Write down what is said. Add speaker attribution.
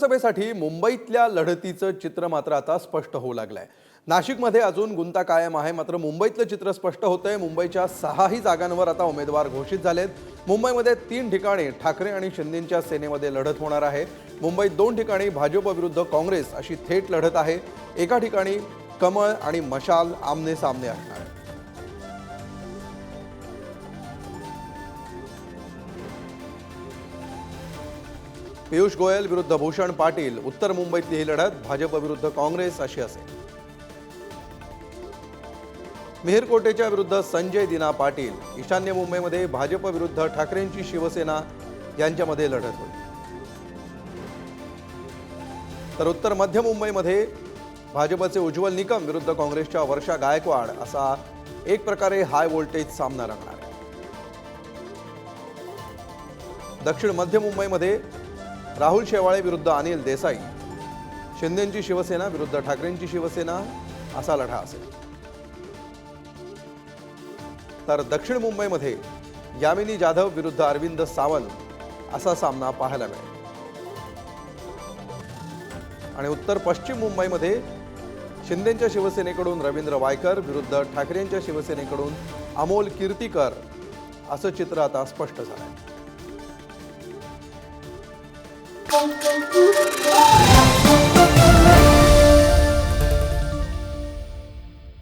Speaker 1: लोकसभेसाठी मुंबईतल्या लढतीचं चित्र मात्र आता स्पष्ट होऊ लागलंय. नाशिकमध्ये अजून गुंता कायम आहे मात्र मुंबईतलं चित्र स्पष्ट होतंय. मुंबईच्या सहाही जागांवर आता उमेदवार घोषित झालेत. मुंबईमध्ये तीन ठिकाणी ठाकरे आणि शिंदेच्या सेनेमध्ये लढत होणार आहे. मुंबईत दोन ठिकाणी भाजप विरुद्ध काँग्रेस अशी थेट लढत आहे. एका ठिकाणी कमळ आणि मशाल आमने सामने असणार आहे पियुष गोयल विरुद्ध भूषण पाटील उत्तर मुंबईतली ही लढत भाजप विरुद्ध काँग्रेस अशी असेल. मिहिरकोटेच्या विरुद्ध संजय दिना पाटील ईशान्य मुंबईमध्ये भाजप विरुद्ध ठाकरेंची शिवसेना यांच्यामध्ये लढत होईल. तर उत्तर मध्य मुंबईमध्ये भाजपचे उज्ज्वल निकम विरुद्ध काँग्रेसच्या वर्षा गायकवाड असा एक प्रकारे हाय व्होल्टेज सामना रंगणार आहे. दक्षिण मध्य मुंबईमध्ये राहुल शेवाळे विरुद्ध अनिल देसाई. शिंदेंची शिवसेना विरुद्ध ठाकरेंची शिवसेना असा लढा असेल. तर दक्षिण मुंबईमध्ये यामिनी जाधव विरुद्ध अरविंद सावंत असा सामना पाहायला मिळेल. आणि उत्तर पश्चिम मुंबईमध्ये शिंदेच्या शिवसेनेकडून रवींद्र वायकर विरुद्ध ठाकरेंच्या शिवसेनेकडून अमोल कीर्तीकर असं चित्र आता स्पष्ट झालं आहे bom, bom, bom.